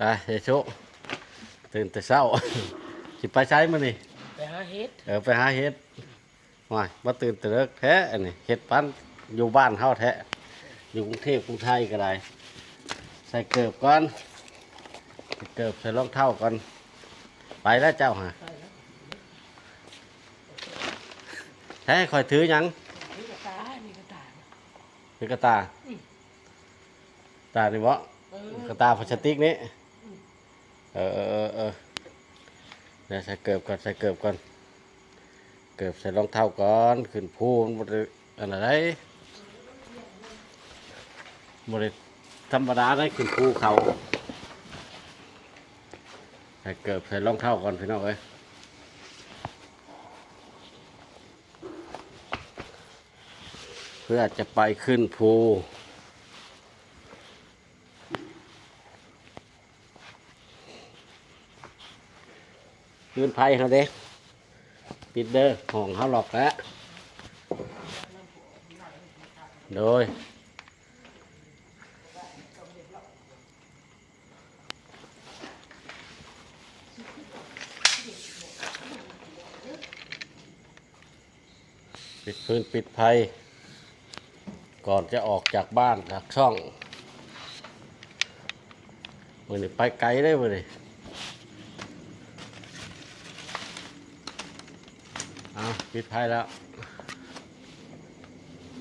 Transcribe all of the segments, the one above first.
ไปเฮโชตื่นแต่เช้า สิไปใช้มานี่ไปหาเฮ็ดเออไปหาเห็ดว่ายมาตื่นแต่เลิกแท้อันนี้เห็ดปั้นอยู่บ้านเฮาแท้อยู่กรุงเทพกรุงไทยก็ได้ใส่เกิบก่อนใส่เกิบใส่รองเท้าก่อนไปแล้วเจ้าฮะแท้คอยถือหยังนี่ก็ตานี่ก็ตาคือกระตาตานี่บ่เออกระตาพลาสติกนี้เออเออเออเออเดี๋ยวใส่เกิบก่อนใส่เกิบก่อน เกิบใส่รองเท้าก่อน ขึ้นพูนบริอะไรบริธรรมดาได้ขึ้นภูเขาใส่เกิบใส่รองเท้าก่อนพี่น้องเอ้ยเพื่อจะไปขึ้นภู คืนไพ่เขาเด้ปิดเด้อห้องเขาหลอกแล้วโดยปิดพื้นปิดไพ่ก่อนจะออกจากบ้านจากช่องวันนี้ไปไกลได้วันนี้ เอา ปิดไพ่แล้ว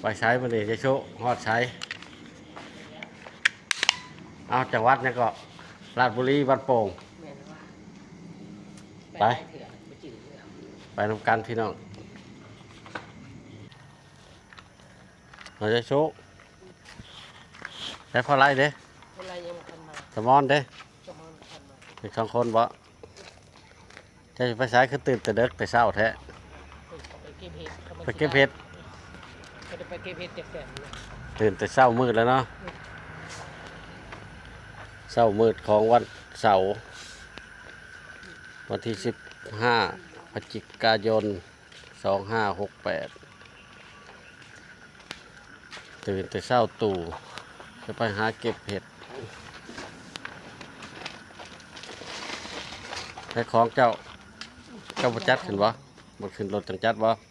ไปใช้มาเลยจะโชว์ฮอดใช้ เอาจังหวัดนี่ก็ราชบุรีบ้านโป่งแม่นว่าไปเถื่อนไปจืดเลยเอาไปทำกันพี่น้อง เราจะโชว์ใช้พอไรเด้เวลายังบ่ทันมาสมอนเด้จะมาทันมาอีกสองคนบ่จะไปใช้คือตื่นแต่เด็กแต่เช้าแท้ ไปเก็บเห็ดขามา ไปเก็บเห็ดก็ได้ไปเก็บเห็ดจากแสนเลยตื่นแต่เช้ามืดแล้วเนาะเช้ามืดของวันเสาร์วันที่สิบห้าพฤศจิกายนสองห้าหกแปดตื่นแต่เช้าตู่จะไปหาเก็บเห็ดใช้ของเจ้าเจ้าบจัดขึ้นบ่บขึ้นรถจังจัดบ่เอ้ย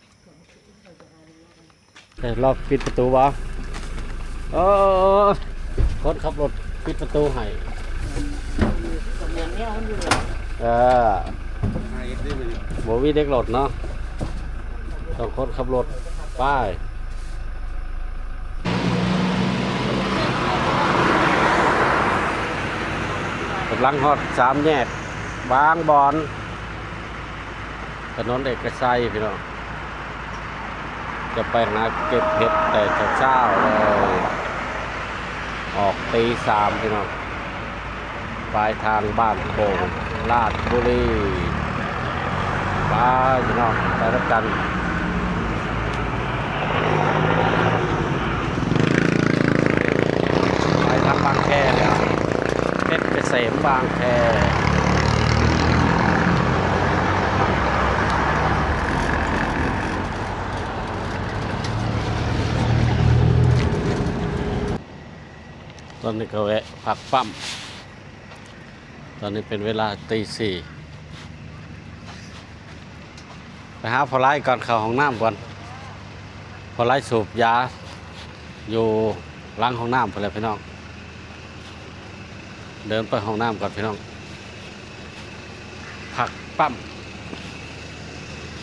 รอบปิดประตูบ่โอ้คนขับรถปิดประตูให้กับเมียนเนี่ยมันอยู่เออบ่มีเด็กรถเนาะต้องคนขับรถไป้ายกำลังฮอดสามแยกบางบอนถนนเอกชัยพี่น้อง จะไปหาเก็บเห็ดแต่เช้าเลยออกตีสามพี่น้องปลายทางบ้านโป่งลาดบุรีไปพี่น้องไปแล้วกันไปทางบางแคแล้วเพชรเกษมบางแคต อนนี้ก็แวะพักปั๊ม ตอนนี้เป็นเวลาตีสี่ไปหาพอไล่ก่อนเข้าห้องน้ำก่อนพอไล่สูบยา อยู่ล้างห้องน้ำไปเลยพี่น้อง เดินไปห้องน้ำก่อนพี่น้องผักปั๊ม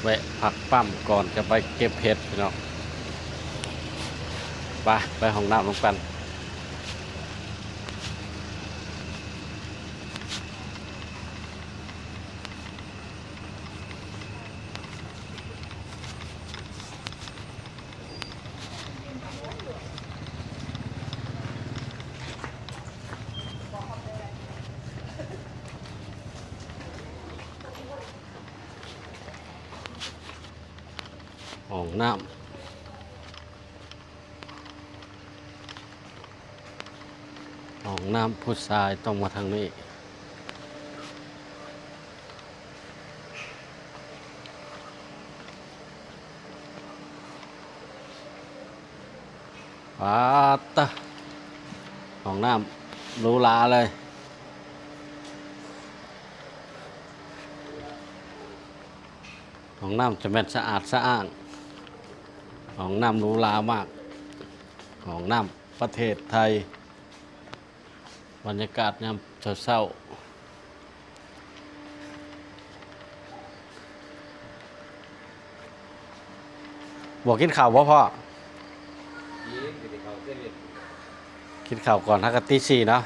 แวะผักปั๊มก่อนจะไปเก็บเห็ดพี่น้องไปไปห้องน้ำลงกัน ของน้ำของน้ำพุทรายต้องมาทางนี้ ปาตะของน้ำรูลาเลย ของน้ำจะแม่นสะอาดสะอ้าน ห้องน้ำหรูหรามากห้องน้ำประเทศไทย บรรยากาศยามเศร้าบอกกินข้าวบ่พ่อยิงติดเขาเส้นเลือกินข้าวก่อนทักตีสี่เนาะ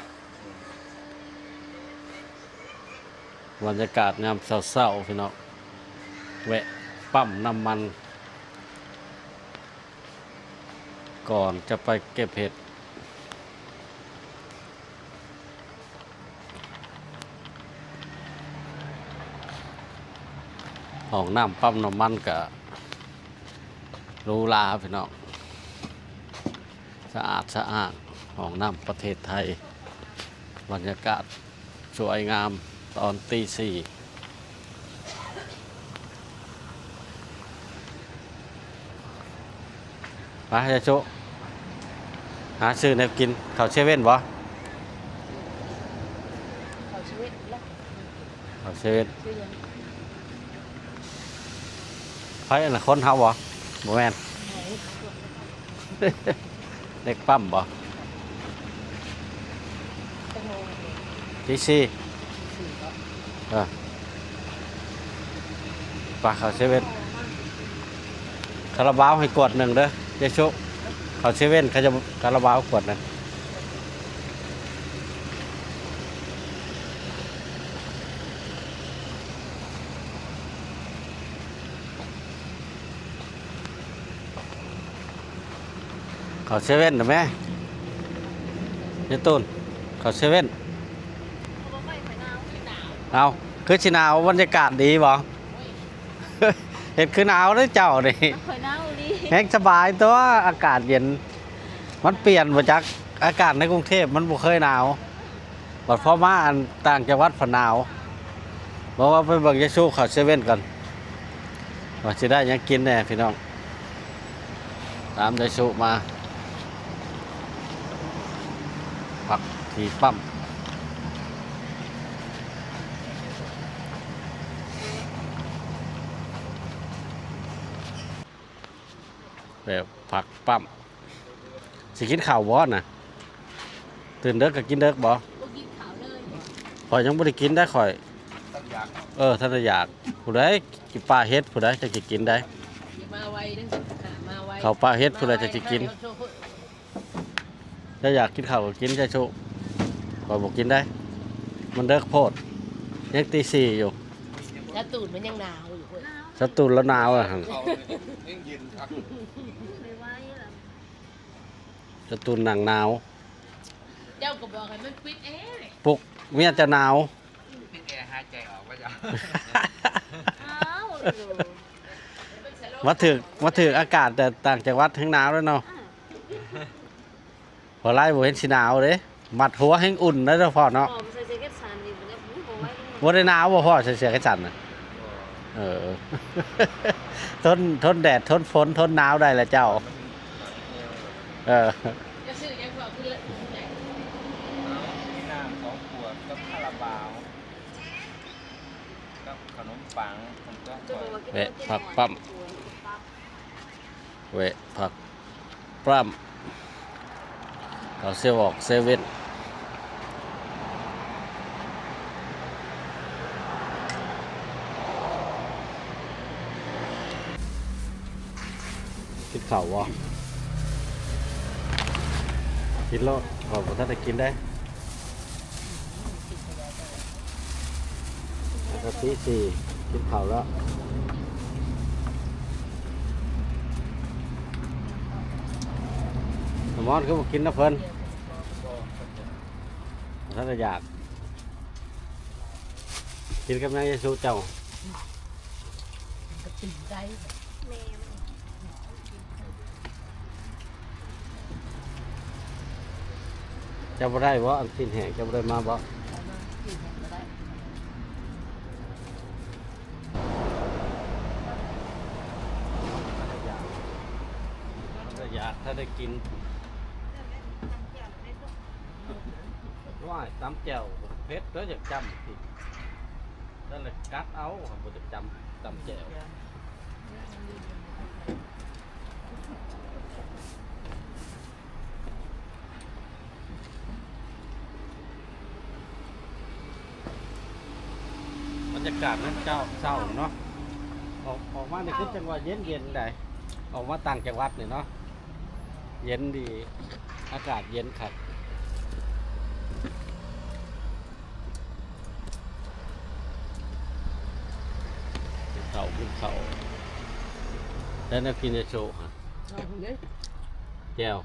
บรรยากาศยามเศร้าๆพี่น้องแวะปั๊มน้ำมัน ก่อนจะไปเก็บเห็ด ห้องน้ำปั๊มน้ำมันกะรูหราพี่น้องสะอาดสะอาดห้องน้ำประเทศไทย บรรยากาศสวยงามตอนตีสี่ไปยาโช หาซื้อแนวกินเขาวเชเว่นบ่เขาชีวิตแล้วเขาวเชเว่นชื่อยังไฟอันละคนเฮาบ่บ่แม่นไหนเด็กปั๊มบ่ตั้งโมงตีสี่สี่ก็เออปลาเขาวเชเว่นคาราบาวให้กดหนึ่งเด้อยาโช เขาวเชเว่นเขาจะคาราบาวกดหนึ่งเขาเซเว่นหรือไหมนี่ตูนเขาเซเว่นเอาคือชิหนาวบรรยากาศดีบ่ เห็นคือหนาวเด้อเจ้านี่ข่อยหนาวดิแฮงสบายตัวอากาศเย็น มันเปลี่ยนมาจากอากาศในกรุงเทพมันบ่เคยหนาวบัดพอมาอันต่างจังหวัดผนหนาวบอกว่าไปเบิ่งยาชูเขาเซเว่นก่อนว่าสิได้หยังกินแน่พี่น้อง ตามยาชูมาปักที่ปั๊ม แบบผักปั๊มสิกินข้าวบ่น่ะตื่นเด็กก็กินเด็กบ่บ่กินข้าวเลยข่อยยังบ่ได้กินได้ข่อยตั้งอยากเออท่านน่ะอยากผู้ใดกินปลาเฮ็ดผู้ใดจะสิกินได้อย่ามาไวเด้อค่ะมาไวข้าวปลาเฮ็ดผู้ใดจะสิกินถ้าอยากกินข้าวก็กินใช่ชุข่อยบ่กินได้ มันเด็กโพดยังตีสี่อยู่ถ้าตูดมันยังหนาวอยู่เว้ย สตูนแล้วหนาวอะหั่นเขาเองยืนครับไม่ไหวล่ะสตูนหนังหนาว เจ้าก็บอกให้มันปิดแอร์ปลุกเมียจะหนาวพี่แกหายใจออกว่าจะอ้าวดูมาถึกมาถึกอากาศแต่ต่างจังหวัดทั้งหนาวแล้วเนาะพอไล่บ่เห็นสิหนาวเด้มัดหัวให้อุ่นนะเจ้าพ่อเนาะหอมใส่เสื้อแขนสั้นนี่บ่ได้บ่ไหวเลยบ่ได้หนาวบ่พ่อใส่เสื้อแขนสั้นน่ะ เออ ทนทนแดดทนฝนทนหนาวได้แหละเจ้า เออจะซื้อยังบอกคือเลยไหนมีน้ำสองขวดกับคาราบาวกับขนมปังผมก็จะบอกว่ากินแวะพักปั๊มเวะผักปล้ำเอาเซเวอกเซเว่น กินข้าววะกินแล้วขอบท่านได้กินได้แล้วก็ตีสี่กินข้าแล้วสมอนคือบอกกินนะเพิ่นถ้าจะอยาก กินกับนายสูเจ้าก็ตื่นใจมัน เจ้าบ่ได้บ่อันสิ้นแหงจ้าบ่ได้มาบ่อามากินแห้งก็ได้ถ้าอยากถ้าได้กินว่าตำแจ่วเผ็ดแล้วอยากจำสินั่นแหละกัดเอาครับบ่จะจำตำแจ่ว บรรยากาศนั้นเจ้าเศร้าเนาะออกออกมาในคือจังหวะเย็นเย็นๆได้ออกมาต่างจังหวัดเนี่ยเนาะเย็นดี อากาศเย็นขัดขึ้นเขาขึ้นเขาแล้วนักกินจะโชว์ฮะเอาเด้อแก้ว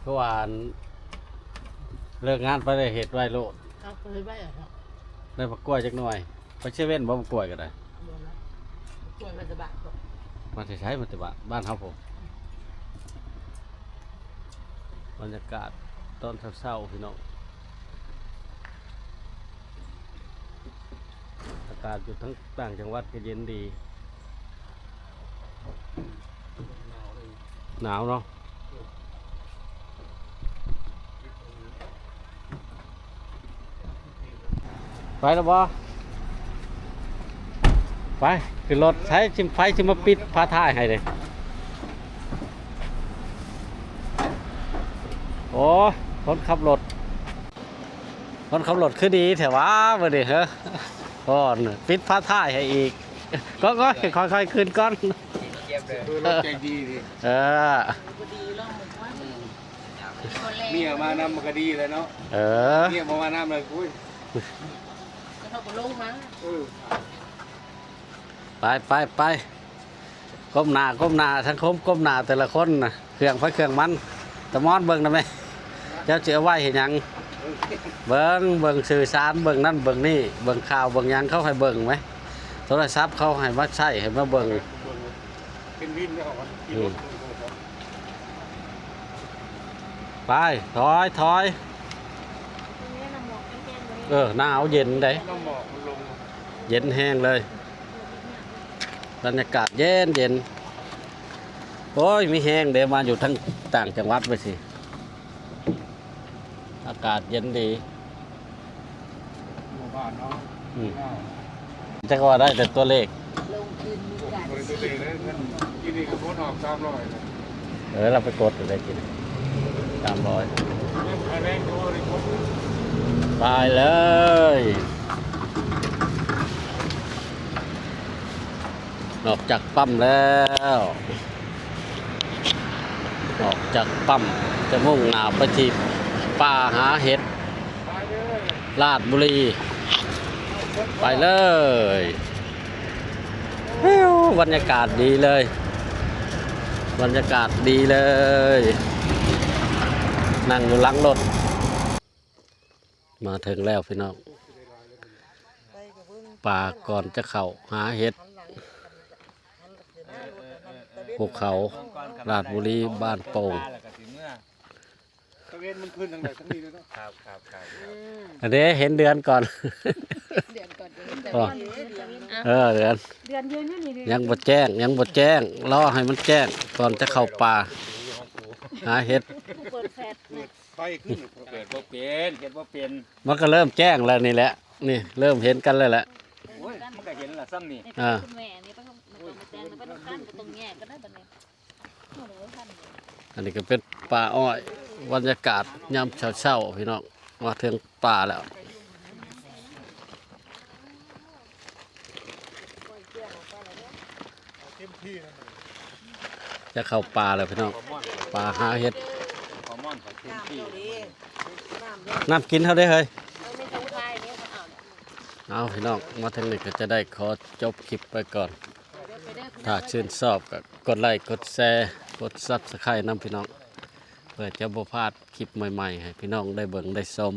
เพราะว่าอันเลิกงานไปเลยเหตุไว้โลดเอาไปเลยไว้อะครับได้ผักกล้วยจักหน่อย ไปเชเว่นบ่ผักกล้วยก็ได้โดนแล้วกล้วยมันจะบาดบ่มันจะใช้มันจะบ้านบ้านครับผมบรรยากาศตอนเช้าๆพี่น้องอากาศอยู่ทั้งต่างจังหวัดก็เย็นดี หนาวเนาะไปแล้วบ่ ไปขึ้นรถใช้ชิมไฟชิมมาปิดพาท่ายให้เลยโอ้คนขับรถคนขับรถคือดีแต่ว่าบ่ดิเหรอก่อนปิดพาท่ายให้อีกก็ก็ค่อยๆขึ้นก่อนเย็บเลยคือรถใจดีดิเออก็ดีแล้วหมดว่าคนแรกเมียมานำมันก็ดีเลยเนาะเออเมียมามานำเลยอุ้ยแล้วเขาก็ลงมาเออ ไปไปไปก้มหน้าก้มหน้าทั้งคมก้มหน้าแต่ละคนนะเครื่องไฟเครื่องมันตะมอนเบิ่งได้ไหมเจ้าเจือไว้เห็นยังเบิ่งเบิ่งสื่อสารเบิ่งนั่นเบิ่งนี่เบิ่งข่าวเบิ่งหยังเขาให้เบิ่งไหมโทรศัพท์เขาให้มาใช้ให้มาเบิ่งเป็นวินแล้วกันขี่รถไปถอยถอยตรงนี้น้ำหมอกแก้มๆเลยเออหนาวเย็นได้น้ำหมอกมันลงเย็นแห้งเลย บรรยากาศเย็นเย็นโอ้ยมีแห้งเดี๋ยวมาอยู่ทั้งต่างจังหวัดไปสิ อากาศเย็นดีหมู่บ้านเนาะอืมจะก็ว่าได้แต่ตัวเลข ลงคืนมีการบริสุทเลยนะท่านที่นี่ก็พ้นออกสามร้อยนะเออเราไปกดอยู่ได้กินสามร้อยเนี่ยภายแรงเขาบริสุทธิ์ตายเลย ออกจากปั๊มแล้ว ออกจากปั๊มจะมุ่งหน้าไปที่ป่าหาเห็ดลาดบุรี ไปเลยวบรรยากาศดีเลย บรรยากาศดีเลย นั่งอยู่หลังรถ มาถึงแล้วพี่น้องป่าก่อนจะเข้าหาเห็ด ภูเขาราชบุรีบ้านโป่งแล้วก็สิเมื่อตะเวนมันขึ้นทางไหนทั้งนี้เลยเนาะครับครับครับอันนี้เห็นเดือนก่อน เดือนก่อนเดือนแต่อ๋อว่าเดือนอะเออเดือนเดือนเดือนนี่นี่ยังบ่แจ้ง ยังบ่แจ้งรอให้มันแจ้งก่อนจะเข้าป่าหาเห็ดผู้เปิดแฟดเนี่ยไฟขึ้นเกิดบ่เป็นเกิดบ่เป็นมันก็เริ่มแจ้งแล้วนี่แหละนี่เริ่มเห็นกันแล้วแหละโอ้ยมันก็เห็นละซ้ำนี่นี่อ่าคุณ แม่นี่ไปต้องไปต้องไปต้องกั้นไปตรงแง่ก็ได้บัดนี้อันนี้ก็เป็นป่าอ้อยบรรยากาศยามเช้าๆพี่น้องมาถึงป่าแล้วจะเข้าป่าแล้วพี่น้องป่าหาเห็ดน้ำกินเท่าได้เฮ้ยเอาไม่ต้องทายเนี่ยเขาเอาเนี่ยเอาพี่น้องมาทางนี้ก็จะได้ขอจบคลิปไปก่อน ถ้าชื่นชอบก็กดไลค์กดแชร์กดซับสไครต์น้ำพี่น้องเพื่อจะบ่พลาดคลิปใหม่ๆให้พี่น้องได้เบิ่งได้ชม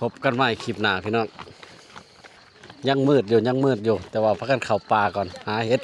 พบกันใหม่คลิปหน้าพี่น้องยังมืดอยู่ยังมืดอยู่ แต่ว่าพักกันเข่าป่าก่อนหาเห็ด